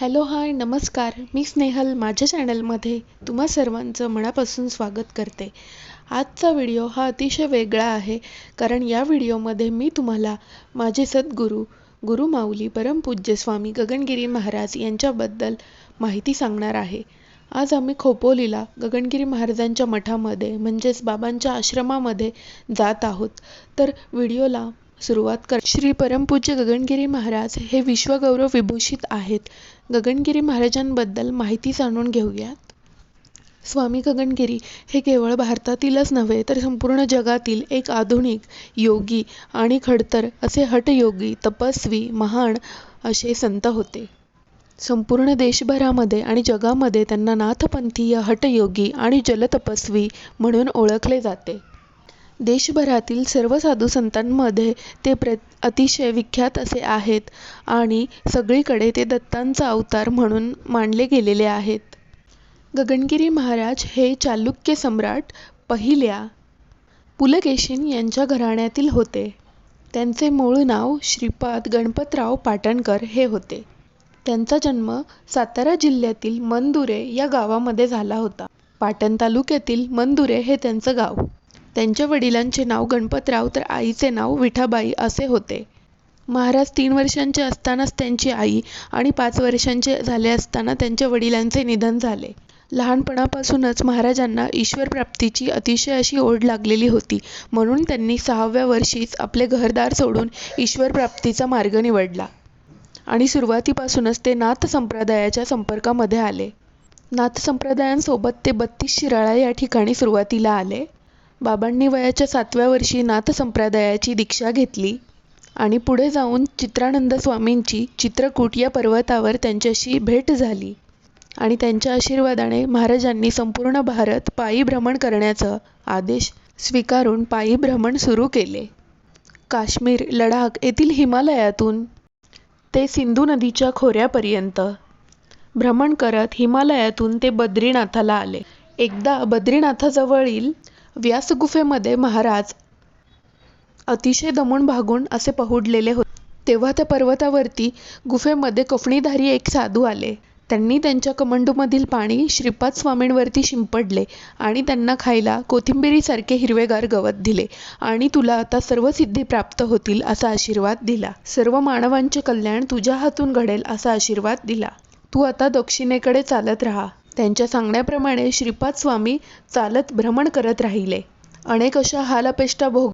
Hello hi नमस्कार. मी स्नेहल माझ्या चॅनलमध्ये तुम्हा सर्वांचं मनापासून स्वागत करते. आजचा व्हिडिओ हा अतिशय वेगळा आहे कारण या व्हिडिओमध्ये मी तुम्हाला माझे सद्गुरू गुरु माऊली परमपूज्य स्वामी गगनगिरी महाराज यांच्याबद्दल माहिती सांगणार आहे. आज आम्ही खोपोलीला गगनगिरी महाराजांच्या मठामध्ये म्हणजेच बाबांच्या आश्रमामध्ये जात आहोत. तर व्हिडिओला सुरुवात कर. श्री परमपूज्य गगनगिरी महाराज हे विश्वगौरव विभूषित आहेत. गगनगिरी महाराजांबद्दल माहिती जाणून घेऊयात. स्वामी गगनगिरी हे केवळ भारतातीलच नव्हे तर संपूर्ण जगातील एक आधुनिक योगी आणि खडतर असे हटयोगी तपस्वी महान असे संत होते. संपूर्ण देशभरामध्ये आणि जगामध्ये त्यांना नाथपंथीय हटयोगी आणि जलतपस्वी म्हणून ओळखले जाते. देशभरातील सर्व साधू संतांमध्ये ते प्र अतिशय विख्यात असे आहेत आणि सगळीकडे ते दत्तांचा अवतार म्हणून मानले गेलेले आहेत. गगनगिरी महाराज हे चालुक्य सम्राट पहिल्या पुलकेशीन यांच्या घराण्यातील होते. त्यांचे मूळ नाव श्रीपाद गणपतराव पाटणकर हे होते. त्यांचा जन्म सातारा जिल्ह्यातील मंदुरे या गावामध्ये झाला होता. पाटण तालुक्यातील मंदुरे हे त्यांचं गाव. त्यांच्या वडिलांचे नाव गणपतराव तर आईचे नाव विठाबाई असे होते. महाराज तीन वर्षांचे असतानाच त्यांची आई आणि पाच वर्षांचे झाले असताना त्यांच्या वडिलांचे निधन झाले. लहानपणापासूनच महाराजांना ईश्वर प्राप्तीची अतिशय अशी ओढ लागलेली होती. म्हणून त्यांनी सहाव्या वर्षीच आपले घरदार सोडून ईश्वर प्राप्तीचा मार्ग निवडला. आणि सुरुवातीपासूनच ते नाथ संप्रदायाच्या संपर्कामध्ये आले. नाथ संप्रदायांसोबत ते बत्तीस शिराळा या ठिकाणी सुरुवातीला आले. बाबांनी वयाच्या सातव्या वर्षी नाथ संप्रदायाची दीक्षा घेतली आणि पुढे जाऊन चित्रानंद स्वामींची चित्रकूट या पर्वतावर त्यांच्याशी भेट झाली आणि त्यांच्या आशीर्वादाने महाराजांनी संपूर्ण भारत पायी भ्रमण करण्याचा आदेश स्वीकारून पायी भ्रमण सुरू केले. काश्मीर लडाख येथील हिमालयातून ते सिंधू नदीच्या खोऱ्यापर्यंत. भ्रमण करत हिमालयातून ते बद्रीनाथाला आले. एकदा बद्रीनाथाजवळील व्यास गुफेमध्ये महाराज अतिशय दमून भागून असे पहुडलेले होते. तेव्हा त्या पर्वतावरती गुफेमध्ये कफणीधारी एक साधू आले. त्यांनी त्यांच्या कमंडूमधील पाणी श्रीपाद स्वामींवरती शिंपडले आणि त्यांना खायला कोथिंबिरीसारखे हिरवेगार गवत दिले आणि तुला आता सर्व सिद्धी प्राप्त होतील असा आशीर्वाद दिला. सर्व मानवांचे कल्याण तुझ्या हातून घडेल असा आशीर्वाद दिला. तू आता दक्षिणेकडे चालत राहा. त्यांच्या सांगण्याप्रमाणे श्रीपाद स्वामी चालत भ्रमण करत राहिले. अनेक अशा हालापेष्टा भोग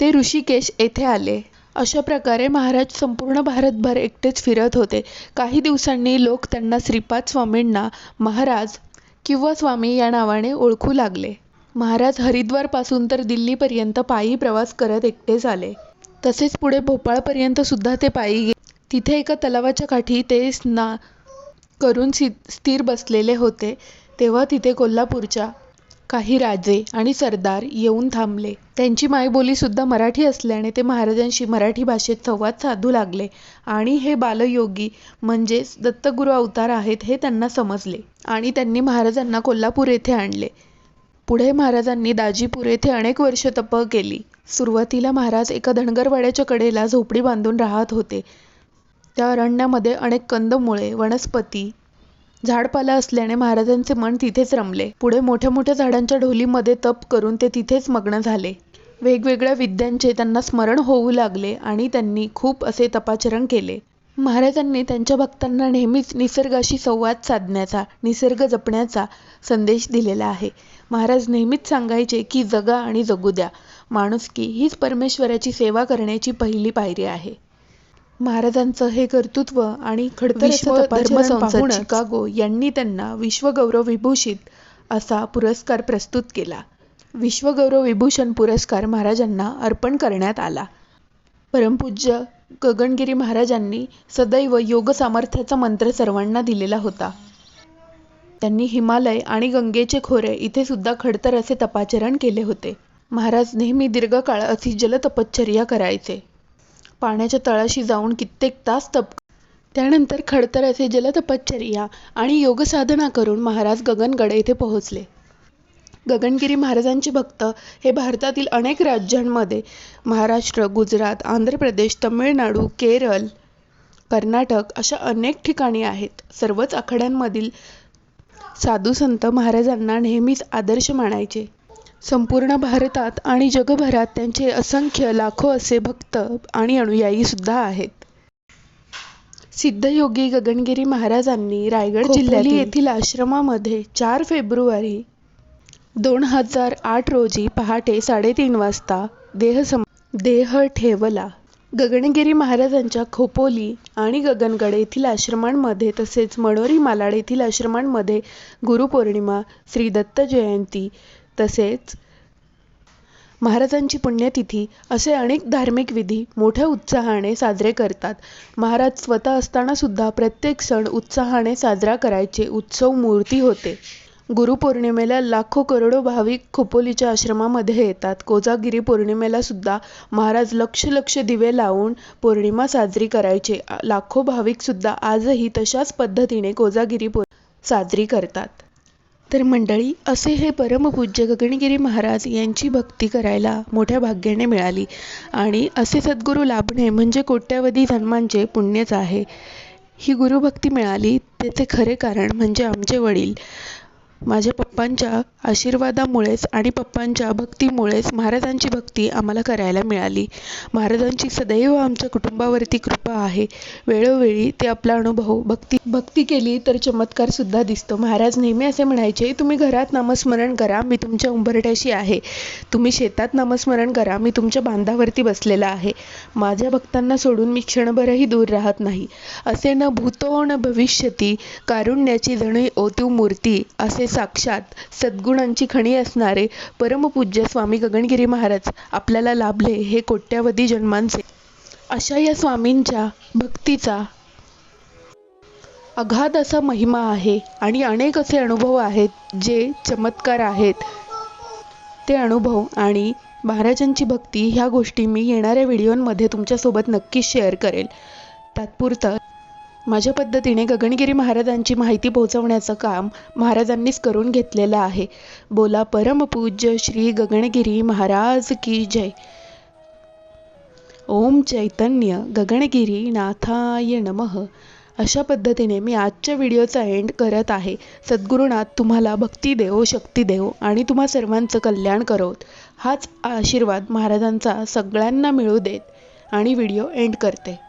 ते ऋषिकेश येथे आले. अशा प्रकारे महाराज संपूर्ण भारतभर एकटेच फिरत होते. काही दिवसांनी लोक त्यांना श्रीपाद स्वामींना महाराज किंवा स्वामी या नावाने ओळखू लागले. महाराज हरिद्वारपासून तर दिल्लीपर्यंत पायी प्रवास करत एकटेच आले तसेच पुढे भोपाळपर्यंत सुद्धा ते पायी गे तिथे एका तलावाच्या काठी ते स्ना करून सि स्थिर बसलेले होते तेव्हा तिथे कोल्हापूरच्या काही राजे आणि सरदार येऊन थांबले. त्यांची मायबोलीसुद्धा मराठी असल्याने ते महाराजांशी मराठी भाषेत संवाद साधू लागले आणि हे बालयोगी म्हणजेच दत्तगुरू अवतार आहेत हे त्यांना समजले आणि त्यांनी महाराजांना कोल्हापूर येथे आणले. पुढे महाराजांनी दाजीपूर येथे अनेक वर्ष तप केली. सुरुवातीला महाराज एका धनगरवाड्याच्या कडेला झोपडी बांधून राहत होते. त्या अरण्यामध्ये अनेक कंदमुळे वनस्पती झाडपाला असल्याने महाराजांचे मन तिथेच रमले. पुढे मोठ्या मोठ्या झाडांच्या ढोलीमध्ये तप करून ते तिथेच मग्न झाले. वेगवेगळ्या विद्यांचे त्यांना स्मरण होऊ लागले आणि त्यांनी खूप असे तपाचरण केले. महाराजांनी त्यांच्या भक्तांना नेहमीच निसर्गाशी संवाद साधण्याचा निसर्ग जपण्याचा संदेश दिलेला आहे. महाराज नेहमीच सांगायचे की जगा आणि जगू द्या. माणुसकी हीच परमेश्वराची सेवा करण्याची पहिली पायरी आहे. महाराजांचं हे कर्तृत्व आणि खडतर यांनी त्यांना विश्वगौरव विभूषित असा पुरस्कार प्रस्तुत केला. विश्वगौरव विभूषण पुरस्कार महाराजांना अर्पण करण्यात आला. परमपूज्य गगनगिरी महाराजांनी सदैव योग सामर्थ्याचा मंत्र सर्वांना दिलेला होता. त्यांनी हिमालय आणि गंगेचे खोरे इथे सुद्धा खडतर असे तपाचरण केले होते. महाराज नेहमी दीर्घकाळ अशी जलतपश्चर्या करायचे. पाण्याच्या तळाशी जाऊन कित्येक तास तप त्यानंतर खडतर असे जलतपश्चर्या आणि योगसाधना करून महाराज गगनगड येथे पोहोचले. गगनगिरी महाराजांचे भक्त हे भारतातील अनेक राज्यांमध्ये महाराष्ट्र गुजरात आंध्र प्रदेश तमिळनाडू केरळ कर्नाटक अशा अनेक ठिकाणी आहेत. सर्वच आखाड्यांमधील साधू संत महाराजांना नेहमीच आदर्श मानायचे. संपूर्ण भारतात आणि जगभरात त्यांचे असंख्य लाखो असे भक्त आणि अनुयायी सुद्धा आहेत. सिद्धयोगी गगनगिरी महाराजांनी रायगड जिल्ह्यातील येथील आश्रमामध्ये चार फेब्रुवारी दोन हजार आठ रोजी पहाटे साडेतीन वाजता देह सम देह ठेवला. गगनगिरी महाराजांच्या खोपोली आणि गगनगड येथील आश्रमांमध्ये तसेच मनोरी मालाड येथील आश्रमांमध्ये गुरुपौर्णिमा श्री दत्त जयंती तसेच महाराजांची पुण्यतिथी असे अनेक धार्मिक विधी मोठ्या उत्साहाने साजरे करतात. महाराज स्वतः असताना सुद्धा प्रत्येक सण उत्साहाने साजरा करायचे उत्सव मूर्ती होते. गुरुपौर्णिमेला लाखो करोडो भाविक खोपोलीच्या आश्रमामध्ये येतात. कोजागिरी पौर्णिमेला सुद्धा महाराज लक्ष लक्ष दिवे लावून पौर्णिमा साजरी करायचे. लाखो भाविक सुद्धा आजही तशाच पद्धतीने कोजागिरी पौ साजरी करतात. तर मंडळी असे हे परमपूज्य गगनगिरी महाराज यांची भक्ती करायला मोठ्या भाग्याने मिळाली. आणि असे सद्गुरू लाभणे म्हणजे कोट्यावधी जन्मांचे पुण्यच आहे. ही गुरुभक्ती मिळाली त्याचे खरे कारण म्हणजे आमचे वडील. माझ्या पप्पांच्या आशीर्वादामुळेच आणि पप्पांच्या भक्तीमुळेच महाराजांची भक्ती आम्हाला करायला मिळाली. महाराजांची सदैव आमच्या कुटुंबावरती कृपा आहे. वेळोवेळी ते आपला अनुभव भक्ती भक्ती केली तर चमत्कार सुद्धा दिसतो. महाराज नेहमी असे म्हणायचे तुम्ही घरात नामस्मरण करा मी तुमच्या उंबरठ्याशी आहे. तुम्ही शेतात नामस्मरण करा मी तुमच्या बांधावरती बसलेला आहे. माझ्या भक्तांना सोडून मी क्षणभरही दूर राहत नाही. असे न भूतो न भविष्यती कारुण्याची जणी ओतू मूर्ती असे साक्षात सद्गुणांची खणी असणारे परमपूज्य स्वामी गगनगिरी महाराज आपल्याला लाभले हे कोट्यावधी जन्मांचे. अशा या स्वामींच्या भक्तीचा अगाध असा महिमा आहे आणि अनेक असे अनुभव आहेत जे चमत्कार आहेत. ते अनुभव आणि महाराजांची भक्ती ह्या गोष्टी मी येणाऱ्या व्हिडिओमध्ये तुमच्यासोबत नक्कीच शेअर करेल. तात्पुरतं माझ्या पद्धतीने गगनगिरी महाराजांची माहिती पोहोचवण्याचं काम महाराजांनीच करून घेतलेलं आहे. बोला परमपूज्य श्री गगनगिरी महाराज की जय. ओम चैतन्य गगनगिरी नाथाय नमः. अशा पद्धतीने मी आजच्या व्हिडिओचा एंड करत आहे. सद्गुरुनाथ तुम्हाला भक्ती देवो शक्ती देवो आणि तुम्हा सर्वांचं कल्याण करोत. हाच आशीर्वाद महाराजांचा सगळ्यांना मिळू देत आणि व्हिडिओ एंड करते.